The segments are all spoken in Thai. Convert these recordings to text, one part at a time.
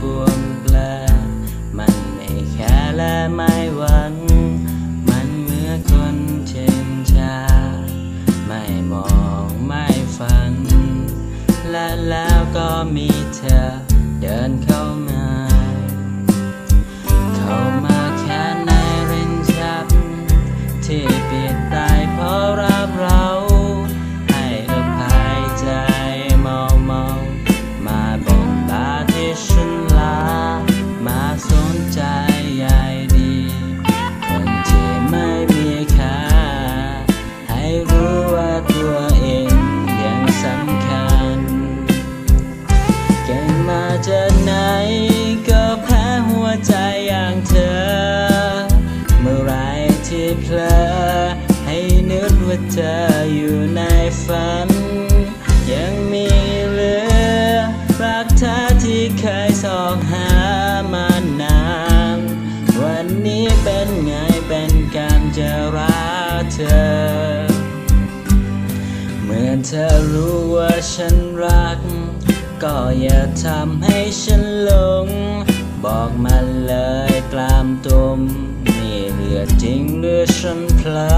ปวงแปล มันไม่แค่และไม่หวัง มันเมื่อคนเช่นชา ไม่มองไม่ฝัน และแล้วก็มีเธอเดินเข้ามา ธออยู่ในฝัน ยังมีเหลือรักเธอที่เคยสอกหามานาน วันนี้เป็นไงเป็นการจะรักเธอเมื่อเธอรู้ว่าฉันรัก ก็อย่าทำให้ฉันหลง บอกมาเลยกลามตุมนี่เหลือจริงหรือฉันเพลา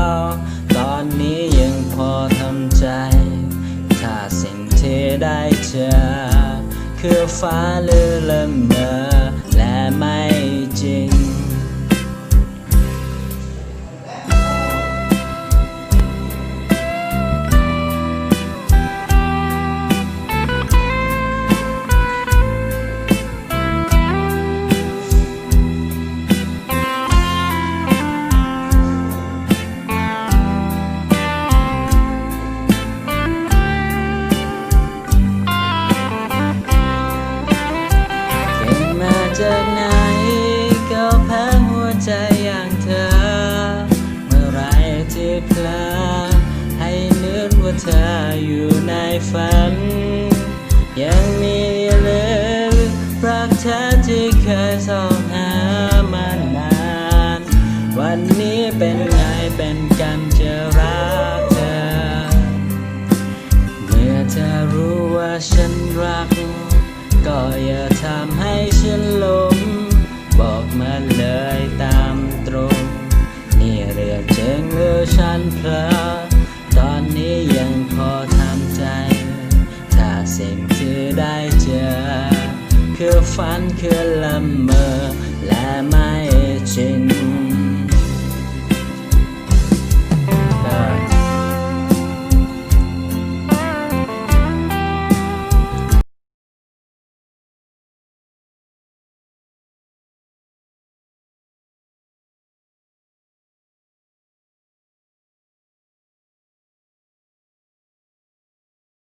ได้เจอ คือฟ้าหรือละเมอและไม่จริง อยู่ในฝัน ยังมีเหลือรักเธอที่เคยสองหามานาน วันนี้เป็นไงเป็นกันจะรักเธอ เมื่อเธอรู้ว่าฉันรัก ก็อย่าทำให้ฉันหลงบอกมาเลยตามตรง นี่เรื่องจริงหรือฉันเพลอ คือฝันคือละเมอและไม่จริง